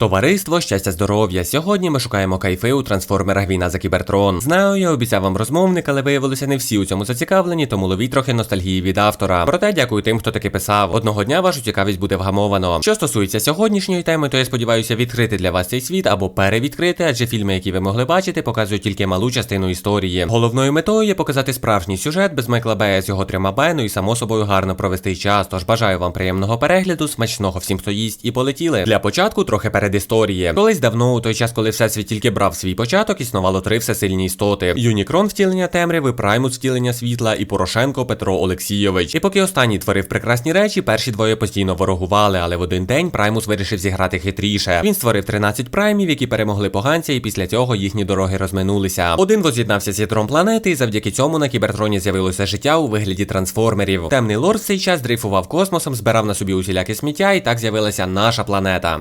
Товариство, щастя, здоров'я. Сьогодні ми шукаємо кайфи у трансформерах війна за кібертрон. Знаю, я обіцяв вам розмовник, але виявилося не всі у цьому зацікавлені, тому ловіть трохи ностальгії від автора. Проте дякую тим, хто таки писав. Одного дня вашу цікавість буде вгамовано. Що стосується сьогоднішньої теми, то я сподіваюся відкрити для вас цей світ або перевідкрити, адже фільми, які ви могли бачити, показують тільки малу частину історії. Головною метою є показати справжній сюжет без Майкла Бея з його трьома Б, ну і само собою гарно провести час. Тож бажаю вам приємного перегляду, смачного всім, хто їсть, і полетіли. Для початку трохи передісторії. Колись давно, у той час, коли всесвіт тільки брав свій початок, існувало три всесильні істоти: Юнікрон втілення темряви, Праймус втілення світла і Порошенко Петро Олексійович. І поки останній творив прекрасні речі, перші двоє постійно ворогували, але в один день Праймус вирішив зіграти хитріше. Він створив 13 праймів, які перемогли поганця, і після цього їхні дороги розминулися. Один воз'єднався з ядром планети, і завдяки цьому на кібертроні з'явилося життя у вигляді трансформерів. Темний лорд в цей час дрейфував космосом, збирав на собі усіляке сміття, і так з'явилася наша планета.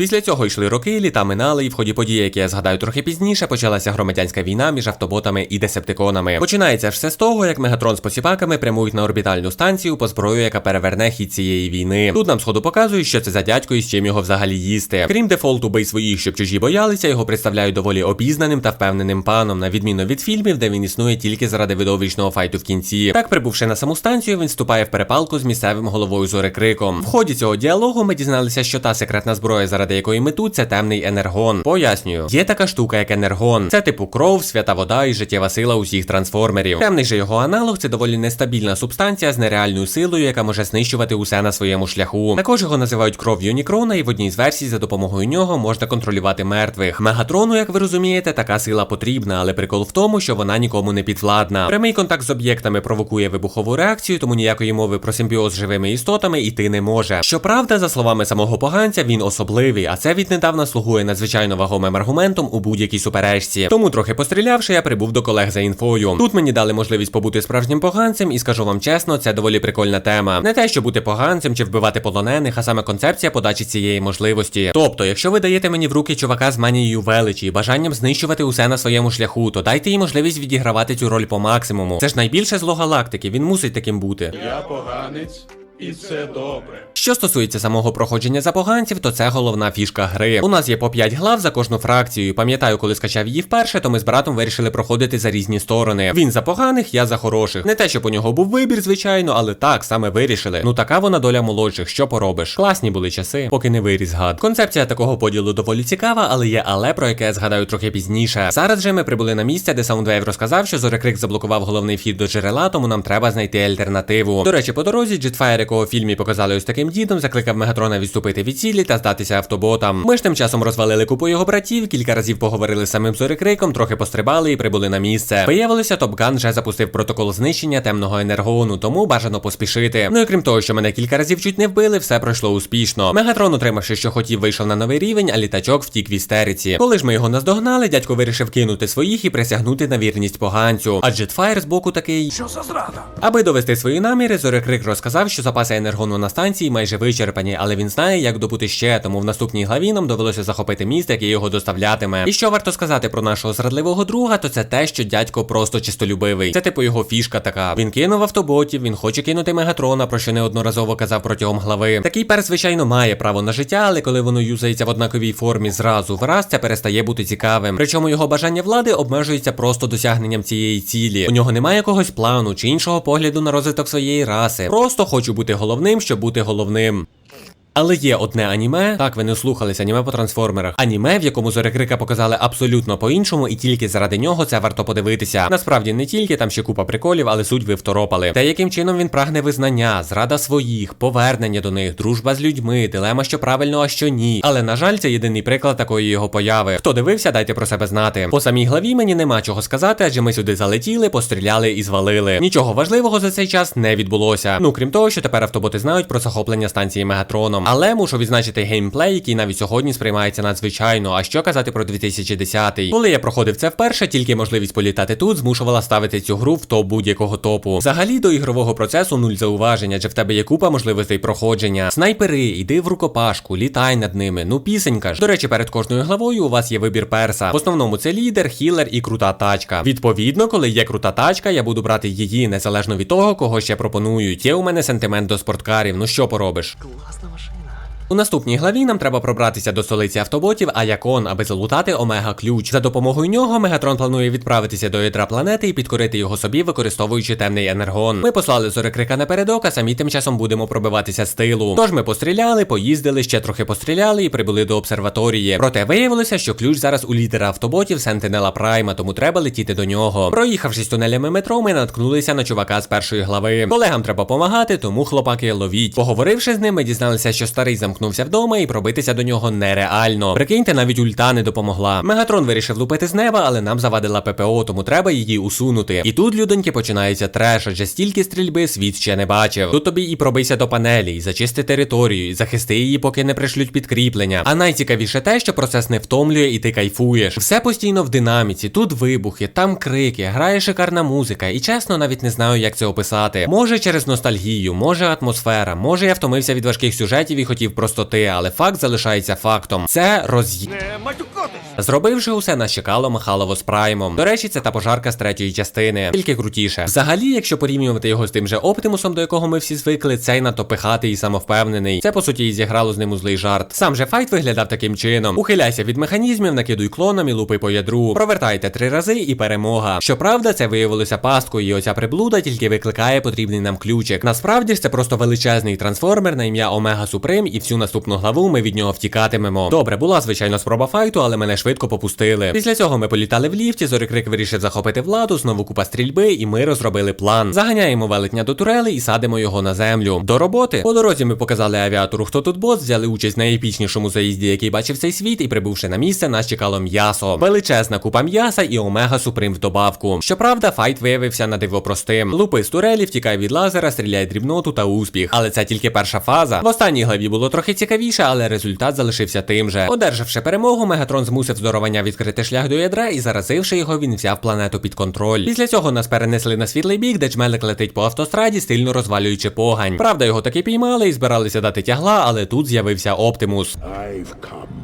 Після цього йшли роки, літа минали, і в ході події, які я згадаю трохи пізніше, почалася громадянська війна між автоботами і десептиконами. Починається все з того, як Мегатрон з посіпаками прямують на орбітальну станцію по зброю, яка переверне хід цієї війни. Тут нам сходу показують, що це за дядько і з чим його взагалі їсти. Крім дефолту бий своїх, щоб чужі боялися, його представляють доволі обізнаним та впевненим паном, на відміну від фільмів, де він існує тільки заради видовищного файту в кінці. Так, прибувши на саму станцію, він вступає в перепалку з місцевим головою зорекриком. В ході цього діалогу ми дізналися, що та секретна зброя, заради якої мету це темний енергон. Пояснюю, є така штука, як енергон. Це типу кров, свята вода і життєва сила усіх трансформерів. Темний же його аналог це доволі нестабільна субстанція з нереальною силою, яка може знищувати усе на своєму шляху. Також його називають кров Юнікрона, і в одній з версій за допомогою нього можна контролювати мертвих. Мегатрону, як ви розумієте, така сила потрібна, але прикол в тому, що вона нікому не підвладна. Прямий контакт з об'єктами провокує вибухову реакцію, тому ніякої мови про симбіоз з живими істотами йти не може. Щоправда, за словами самого поганця, він особливий, а це віднедавна слугує надзвичайно вагомим аргументом у будь-якій суперечці. Тому, трохи пострілявши, я прибув до колег за інфою. Тут мені дали можливість побути справжнім поганцем, і скажу вам чесно, це доволі прикольна тема. Не те, що бути поганцем чи вбивати полонених, а саме концепція подачі цієї можливості. Тобто, якщо ви даєте мені в руки чувака з манією величі і бажанням знищувати усе на своєму шляху, то дайте їй можливість відігравати цю роль по максимуму. Це ж найбільше зло галактики, він мусить таким бути. Я поганець, і це добре. Що стосується самого проходження за поганців, то це головна фішка гри. У нас є по 5 глав за кожну фракцію. Пам'ятаю, коли скачав її вперше, то ми з братом вирішили проходити за різні сторони. Він за поганих, я за хороших. Не те, щоб у нього був вибір, звичайно, але так саме вирішили. Ну така вона доля молодших, що поробиш. Класні були часи, поки не виріс гад. Концепція такого поділу доволі цікава, але є але, про яке я згадаю трохи пізніше. Зараз же ми прибули на місце, де Soundwave розказав, що Зорекрик заблокував головний вхід до джерела, тому нам треба знайти альтернативу. До речі, по дорозі Jetfire, якого в фільмі показали ось таким дідом, закликав Мегатрона відступити від цілі та здатися автоботам. Ми ж тим часом розвалили купу його братів, кілька разів поговорили з самим Зорекриком, трохи пострибали і прибули на місце. Виявилося, Топган вже запустив протокол знищення темного енергону, тому бажано поспішити. Ну і крім того, що мене кілька разів чуть не вбили, все пройшло успішно. Мегатрон, отримавши, що хотів, вийшов на новий рівень, а літачок втік в істериці. Коли ж ми його наздогнали, дядько вирішив кинути своїх і присягнути на вірність поганцю. А Jetfire з боку такий. Що за зрада? Аби довести свої наміри, Зорекрик розказав, що запаси енергону на станції майже вичерпані, але він знає, як добути ще, тому в наступній главі нам довелося захопити міст, який його доставлятиме. І що варто сказати про нашого зрадливого друга, то це те, що дядько просто чистолюбивий. Це типу його фішка така. Він кинув автоботів, він хоче кинути мегатрона, про що неодноразово казав протягом глави. Такий пер, звичайно, має право на життя, але коли воно юзається в однаковій формі зразу враз, це перестає бути цікавим. Причому його бажання влади обмежується просто досягненням цієї цілі. У нього немає якогось плану чи іншого погляду на розвиток своєї раси. Просто хочу бути головним, щоб бути головним головним. Але є одне аніме, так ви не слухались аніме по трансформерах. Аніме, в якому Зорекрика показали абсолютно по-іншому, і тільки заради нього це варто подивитися. Насправді не тільки там ще купа приколів, але суть ви второпали. Те, яким чином він прагне визнання, зрада своїх, повернення до них, дружба з людьми, дилема, що правильно, а що ні. Але на жаль, це єдиний приклад такої його появи. Хто дивився, дайте про себе знати. По самій главі мені нема чого сказати, адже ми сюди залетіли, постріляли і звалили. Нічого важливого за цей час не відбулося. Ну крім того, що тепер автоботи знають про захоплення станції Мегатроном. Але мушу відзначити геймплей, який навіть сьогодні сприймається надзвичайно. А що казати про 2010-й? Коли я проходив це вперше, тільки можливість політати тут змушувала ставити цю гру в топ будь-якого топу. Взагалі до ігрового процесу нуль зауваження, адже в тебе є купа можливостей проходження. Снайпери, іди в рукопашку, літай над ними. Ну пісенька ж. До речі, перед кожною главою у вас є вибір перса. В основному це лідер, хілер і крута тачка. Відповідно, коли є крута тачка, я буду брати її незалежно від того, кого ще пропонують. Є у мене сентимент до спорткарів. Ну що поробиш? Класна машина. У наступній главі нам треба пробратися до столиці автоботів Аякон, аби залутати Омега ключ. За допомогою нього Мегатрон планує відправитися до ядра планети і підкорити його собі, використовуючи темний енергон. Ми послали зорекрика напередок, а самі тим часом будемо пробиватися з тилу. Тож ми постріляли, поїздили, ще трохи постріляли і прибули до обсерваторії. Проте виявилося, що ключ зараз у лідера автоботів Сентинела Прайма, тому треба летіти до нього. Проїхавшись тунелями метро, ми наткнулися на чувака з першої глави. Колегам треба помагати, тому хлопаки ловіть. Поговоривши з ним, ми дізналися, що старий замкнувся вдома і пробитися до нього нереально. Прикиньте, навіть ульта не допомогла. Мегатрон вирішив лупити з неба, але нам завадила ППО, тому треба її усунути. І тут, людоньки, починається треш, адже стільки стрільби світ ще не бачив. Тут тобі і пробийся до панелі, і зачисти територію, і захисти її, поки не пришлють підкріплення. А найцікавіше те, що процес не втомлює і ти кайфуєш. Все постійно в динаміці, тут вибухи, там крики, грає шикарна музика, і чесно, навіть не знаю, як це описати. Може через ностальгію, може атмосфера, може я втомився від важких сюжетів і хотів простоти, але факт залишається фактом. Це роз'ї... Зробивши усе, нас чекало Михайлово з Праймом. До речі, це та пожарка з третьої частини, тільки крутіше. Взагалі, якщо порівнювати його з тим же Оптимусом, до якого ми всі звикли, цей надто пихатий і самовпевнений. Це по суті і зіграло з ним у злий жарт. Сам же файт виглядав таким чином: ухиляйся від механізмів, накидуй клоном і лупи по ядру. Провертайте три рази і перемога. Щоправда, це виявилося пасткою, і оця приблуда тільки викликає потрібний нам ключик. Насправді ж це просто величезний трансформер на ім'я Омега Суприм, і всю наступну главу ми від нього втікатимемо. Добре, була звичайно спроба файту, але мене швидко попустили. Після цього ми політали в ліфті, Зорикрик вирішив захопити владу, знову купа стрільби, і ми розробили план. Заганяємо велетня до турели і садимо його на землю. До роботи. По дорозі ми показали авіатору, хто тут бос, взяли участь на епічнішому заїзді, який бачив цей світ, і прибувши на місце, нас чекало м'ясо. Величезна купа м'яса і омега суприм в добавку. Щоправда, файт виявився на диво простим. Лупи з турелі, втікай від лазера, стріляй дрібноту та успіх. Але це тільки перша фаза. В останній главі було трохи цікавіше, але результат залишився тим же. Одержавши перемогу, Мегатрон змусив здоровання відкрити шлях до ядра і заразивши його, він взяв планету під контроль. Після цього нас перенесли на світлий бік, де джмелик летить по автостраді, стильно розвалюючи погань. Правда, його таки піймали і збиралися дати тягла, але тут з'явився Оптимус. I've come.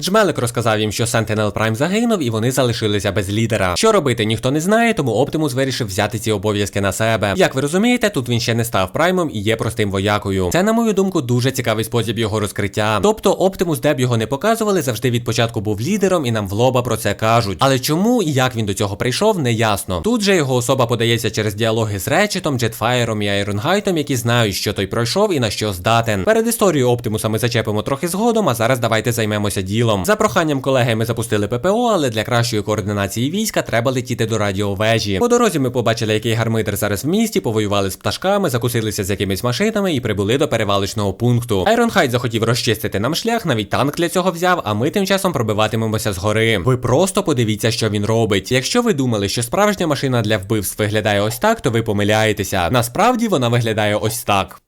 Джмелик розказав їм, що Sentinel Prime загинув, і вони залишилися без лідера. Що робити, ніхто не знає, тому Оптимус вирішив взяти ці обов'язки на себе. Як ви розумієте, тут він ще не став праймом і є простим воякою. Це, на мою думку, дуже цікавий спосіб його розкриття. Тобто Оптимус, де б його не показували, завжди від початку був лідером, і нам в лоба про це кажуть. Але чому і як він до цього прийшов, не ясно. Тут же його особа подається через діалоги з Речетом, Джетфаєром і Айронгайтом, які знають, що той пройшов і на що здатен. Перед історією Оптимуса ми зачепимо трохи згодом, а зараз давайте займемося ділом. За проханням колеги ми запустили ППО, але для кращої координації війська треба летіти до радіовежі. По дорозі ми побачили, який гармидер зараз в місті, повоювали з пташками, закусилися з якимись машинами і прибули до перевалочного пункту. Айронхайт захотів розчистити нам шлях, навіть танк для цього взяв, а ми тим часом пробиватимемося згори. Ви просто подивіться, що він робить. Якщо ви думали, що справжня машина для вбивств виглядає ось так, то ви помиляєтеся. Насправді вона виглядає ось так.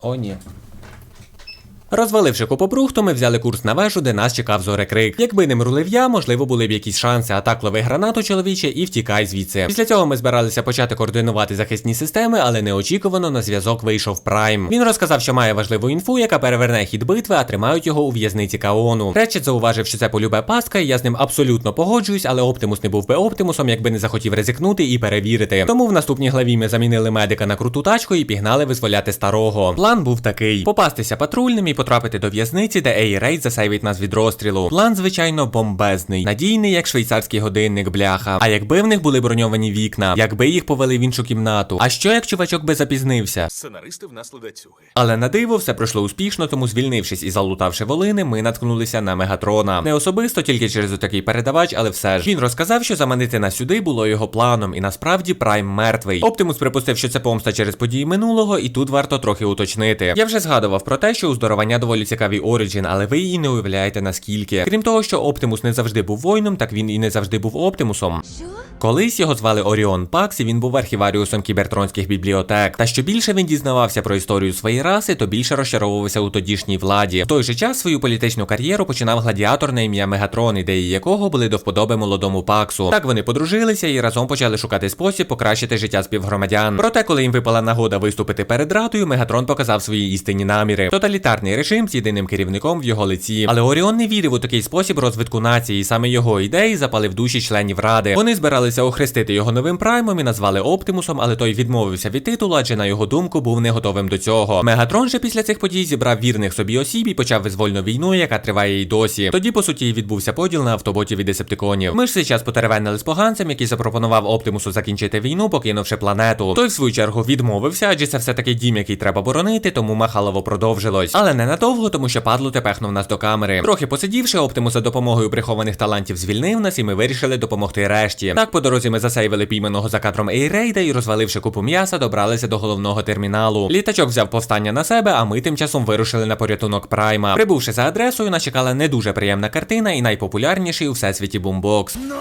О, ні. Розваливши купобрухту, ми взяли курс на вежу, де нас чекав зорекрик. Якби не мрулив я, можливо, були б якісь шанси, а так лови гранату чоловіче і втікай звідси. Після цього ми збиралися почати координувати захисні системи, але неочікувано на зв'язок вийшов Прайм. Він розказав, що має важливу інфу, яка переверне хід битви, а тримають його у в'язниці Каону. Речет зауважив, що це полюбе пастка, і я з ним абсолютно погоджуюсь, але Оптимус не був би Оптимусом, якби не захотів ризикнути і перевірити. Тому в наступній главі ми замінили медика на круту тачку і пігнали визволяти старого. План був такий: попастися патрульним і потрапити до в'язниці, де Ей Рейд засейвить нас від розстрілу. План, звичайно, бомбезний, надійний, як швейцарський годинник, бляха. А якби в них були броньовані вікна, якби їх повели в іншу кімнату. А що як чувачок би запізнився? Сценаристи в нас ледацюги. Але на диво все пройшло успішно, тому звільнившись і залутавши волини, ми наткнулися на Мегатрона. Не особисто, тільки через отакий передавач, але все ж. Він розказав, що заманити нас сюди було його планом, і насправді Прайм мертвий. Оптимус припустив, що це помста через події минулого, і тут варто трохи уточнити. Я вже згадував про те, що у здоровання доволі цікавий Оріджін, але ви її не уявляєте наскільки. Крім того, що Оптимус не завжди був воїном, так він і не завжди був Оптимусом. Колись його звали Оріон Пакс, і він був архіваріусом кібертронських бібліотек. Та що більше він дізнавався про історію своєї раси, то більше розчаровувався у тодішній владі. В той же час свою політичну кар'єру починав гладіатор на ім'я Мегатрон, ідеї якого були до вподоби молодому Паксу. Так вони подружилися і разом почали шукати спосіб покращити життя співгромадян. Проте, коли їм випала нагода виступити перед ратою, Мегатрон показав свої істинні наміри. Тоталітарний тоталітарний режим з єдиним керівником в його лиці. Але Оріон не вірив у такий спосіб розвитку нації, саме його ідеї запали в душі членів ради. Вони збиралися охрестити його новим праймом і назвали Оптимусом, але той відмовився від титулу, адже на його думку був не готовим до цього. Мегатрон же після цих подій зібрав вірних собі осіб і почав визвольну війну, яка триває й досі. Тоді, по суті, відбувся поділ на автоботів і десептиконів. Ми ж цей час потеревенили з поганцем, який запропонував Оптимусу закінчити війну, покинувши планету. Той, в свою чергу, відмовився, адже це все таки дім, який треба боронити, тому махалово продовжилось. Але не надовго, тому що падло тепехнув нас до камери. Трохи посидівши, Оптимус за допомогою прихованих талантів звільнив нас, і ми вирішили допомогти решті. Так, по дорозі ми засейвили пійманого за кадром Ейрейда і, розваливши купу м'яса, добралися до головного терміналу. Літачок взяв повстання на себе, а ми тим часом вирушили на порятунок Прайма. Прибувши за адресою, нас чекала не дуже приємна картина і найпопулярніший у всесвіті бумбокс. Ну!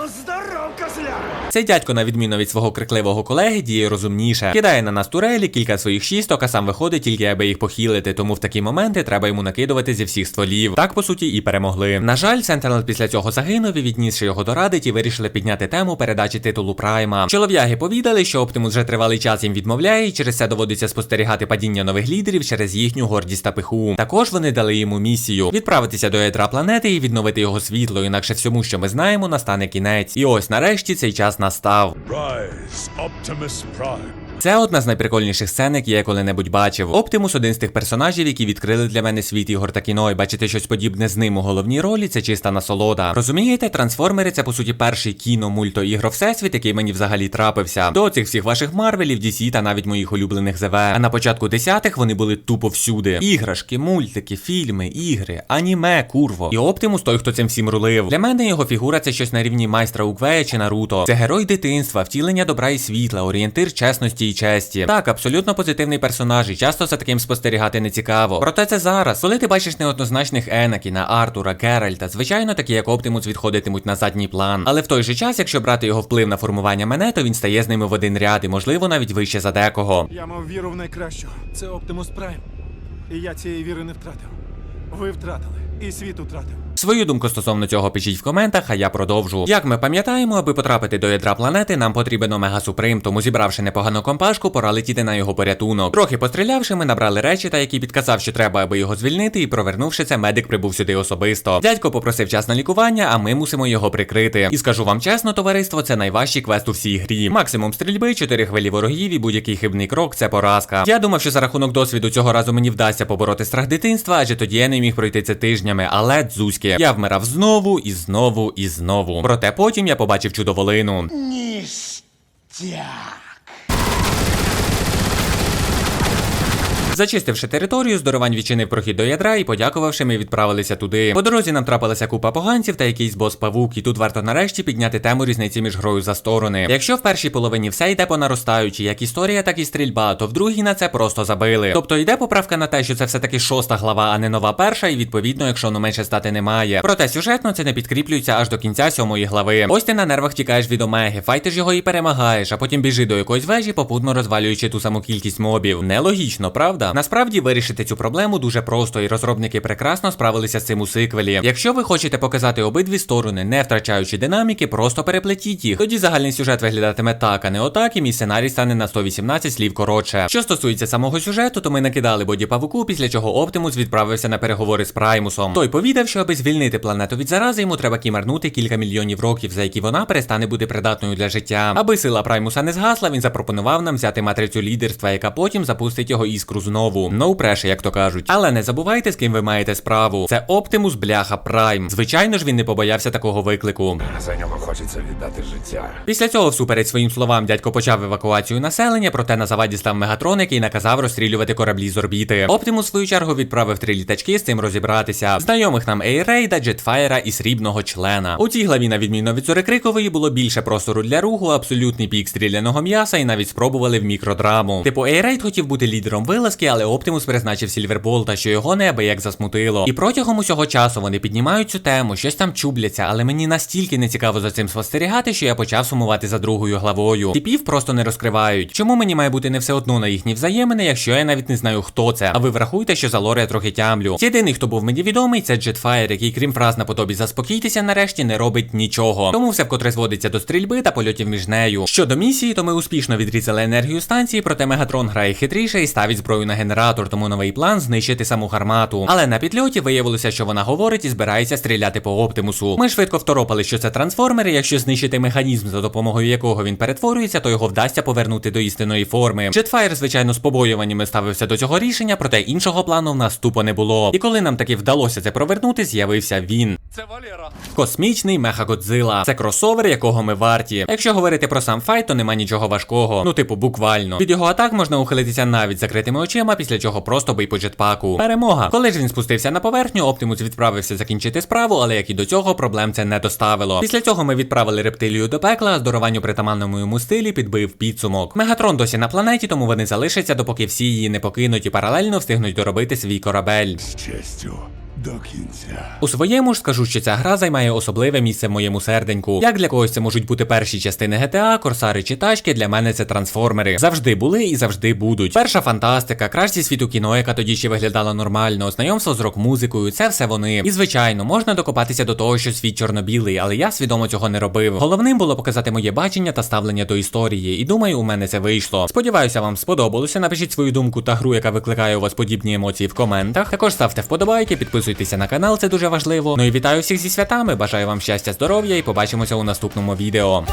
Цей дядько, на відміну від свого крикливого колеги, діє розумніше. Кидає на нас турелі, кілька своїх шісток, а сам виходить тільки аби їх похилити. Тому в такі моменти треба йому накидувати зі всіх стволів. Так по суті і перемогли. На жаль, Сентенел після цього загинув і віднісши його до ради, ті вирішили підняти тему передачі титулу Прайма. Чолов'яги повідали, що Оптимус вже тривалий час їм відмовляє, і через це доводиться спостерігати падіння нових лідерів через їхню гордість та пиху. Також вони дали йому місію відправитися до ядра планети і відновити його світло. Інакше всьому, що ми знаємо, настане кінець. І ось нарешті цей час nastało. Rise, Optimus Prime. Це одна з найприкольніших сцен, які я коли-небудь бачив. Оптимус один з тих персонажів, які відкрили для мене світ ігор та кіно, і бачити щось подібне з ним у головній ролі це чиста насолода. Розумієте, трансформери це по суті перший кіно, мульто ігро всесвіт, який мені взагалі трапився. До цих всіх ваших Марвелів, DC та навіть моїх улюблених ЗВ. А на початку десятих вони були тупо всюди. Іграшки, мультики, фільми, ігри, аніме, курво. І Оптимус той, хто цим всім рулив. Для мене його фігура це щось на рівні майстра Уквея чи Наруто. Це герой дитинства, втілення добра і світла, орієнтир чесності і честі. Так, абсолютно позитивний персонаж, і часто за таким спостерігати не цікаво. Проте це зараз, коли ти бачиш неоднозначних Енакіна, Артура, Геральта, звичайно, такі як Оптимус відходитимуть на задній план. Але в той же час, якщо брати його вплив на формування мене, то він стає з ними в один ряд і, можливо, навіть вище за декого. Я мав віру в найкращого. Це Оптимус Прайм. І я цієї віри не втратив. Ви втратили. І світ втратив. Свою думку стосовно цього пишіть в коментах, а я продовжу. Як ми пам'ятаємо, аби потрапити до ядра планети, нам потрібен Омега Суприм, тому зібравши непогану компашку, пора летіти на його порятунок. Трохи пострілявши, ми набрали речі, та який підказав, що треба, аби його звільнити, і провернувши це, медик прибув сюди особисто. Дядько попросив час на лікування, а ми мусимо його прикрити. І скажу вам чесно, товариство, це найважчий квест у всій грі. Максимум стрільби, 4 хвилі ворогів і будь-який хибний крок це поразка. Я думав, що за рахунок досвіду цього разу мені вдасться побороти страх дитинства, адже тоді я не міг пройти це тижнями, але дзузьки. Я вмирав знову і знову і знову. Проте потім я побачив чудоволину. Зачистивши територію, здоровань відчинив прохід до ядра і подякувавши, ми відправилися туди. По дорозі нам трапилася купа поганців та якийсь бос павук, і тут варто нарешті підняти тему різниці між грою за сторони. Якщо в першій половині все йде по наростаючій, як історія, так і стрільба, то в другій на це просто забили. Тобто йде поправка на те, що це все таки шоста глава, а не нова перша, і відповідно, якщо ну менше стати немає. Проте сюжетно це не підкріплюється аж до кінця сьомої глави. Ось ти на нервах тікаєш від омеги, файтиш його і перемагаєш, а потім біжи до якоїсь вежі, попутно розвалюючи ту саму кількість мобів. Нелогічно, правда? Насправді вирішити цю проблему дуже просто, і розробники прекрасно справилися з цим у сиквелі. Якщо ви хочете показати обидві сторони, не втрачаючи динаміки, просто переплетіть їх. Тоді загальний сюжет виглядатиме так, а не отак, і мій сценарій стане на 118 слів коротше. Що стосується самого сюжету, то ми накидали боді павуку, після чого Оптимус відправився на переговори з Праймусом. Той повідав, що аби звільнити планету від зарази, йому треба кімарнути кілька мільйонів років, за які вона перестане бути придатною для життя. Аби сила Праймуса не згасла, він запропонував нам взяти матрицю лідерства, яка потім запустить його іскру знову. No pressure, як то кажуть. Але не забувайте, з ким ви маєте справу. Це Оптимус бляха Прайм. Звичайно ж, він не побоявся такого виклику. За нього хочеться віддати життя. Після цього, всупереч своїм словам, дядько почав евакуацію населення, проте на заваді став Мегатрон, який наказав розстрілювати кораблі з орбіти. Оптимус, в свою чергу, відправив три літачки з цим розібратися. Знайомих нам Ейрейда, Джетфаєра і срібного члена. У цій главі, на відміну від Зорекрикової, було більше простору для руху, абсолютний пік стріляного м'яса, і навіть спробували в мікродраму. Типу, Ейрейд хотів бути лідером вилазки, але Оптимус призначив Сільверболта, що його неабияк засмутило. І протягом усього часу вони піднімають цю тему, щось там чубляться, але мені настільки не цікаво за цим спостерігати, що я почав сумувати за другою главою. Типів просто не розкривають. Чому мені має бути не все одно на їхні взаємини, якщо я навіть не знаю, хто це? А ви врахуйте, що за лore я трохи тямлю. Єдиний, хто був мені відомий, це Jetfire, який, крім фраз наподобі заспокійтеся, нарешті не робить нічого. Тому все вкотре зводиться до стрільби та польотів між нею. Щодо місії, то ми успішно відрізали енергію станції, проте Мегатрон грає хитріше і ставить зброю на на генератор, тому новий план знищити саму гармату. Але на підльоті виявилося, що вона говорить і збирається стріляти по оптимусу. Ми швидко второпали, що це трансформери. Якщо знищити механізм, за допомогою якого він перетворюється, то його вдасться повернути до істинної форми. Jetfire, звичайно, з побоюваннями ставився до цього рішення, проте іншого плану в нас тупо не було. І коли нам таки вдалося це провернути, з'явився він. Це Валера. Космічний Мехагодзила. Це кросовер, якого ми варті. Якщо говорити про сам файт, то нема нічого важкого. Ну, типу, буквально. Від його атак можна ухилитися навіть закритими очима, після чого просто бий по джетпаку. Перемога. Коли ж він спустився на поверхню, Оптимус відправився закінчити справу, але як і до цього, проблем це не доставило. Після цього ми відправили рептилію до пекла, а здорованню притаманному йому стилі підбив підсумок. Мегатрон досі на планеті, тому вони залишаться, допоки всі її не покинуть і паралельно встигнуть доробити свій корабель. З честю до кінця. У своєму ж скажу, що ця гра займає особливе місце в моєму серденьку. Як для когось це можуть бути перші частини GTA, Корсари чи тачки, для мене це трансформери. Завжди були і завжди будуть. Перша фантастика, краш зі світу кіно, яка тоді ще виглядала нормально, знайомство з рок-музикою, це все вони. І звичайно, можна докопатися до того, що світ чорно-білий, але я свідомо цього не робив. Головним було показати моє бачення та ставлення до історії, і думаю, у мене це вийшло. Сподіваюся, вам сподобалося. Напишіть свою думку та гру, яка викликає у вас подібні емоції в коментах. Також ставте вподобайки, підписуйтеся на канал, це дуже важливо. Ну і вітаю всіх зі святами. Бажаю вам щастя, здоров'я і побачимося у наступному відео.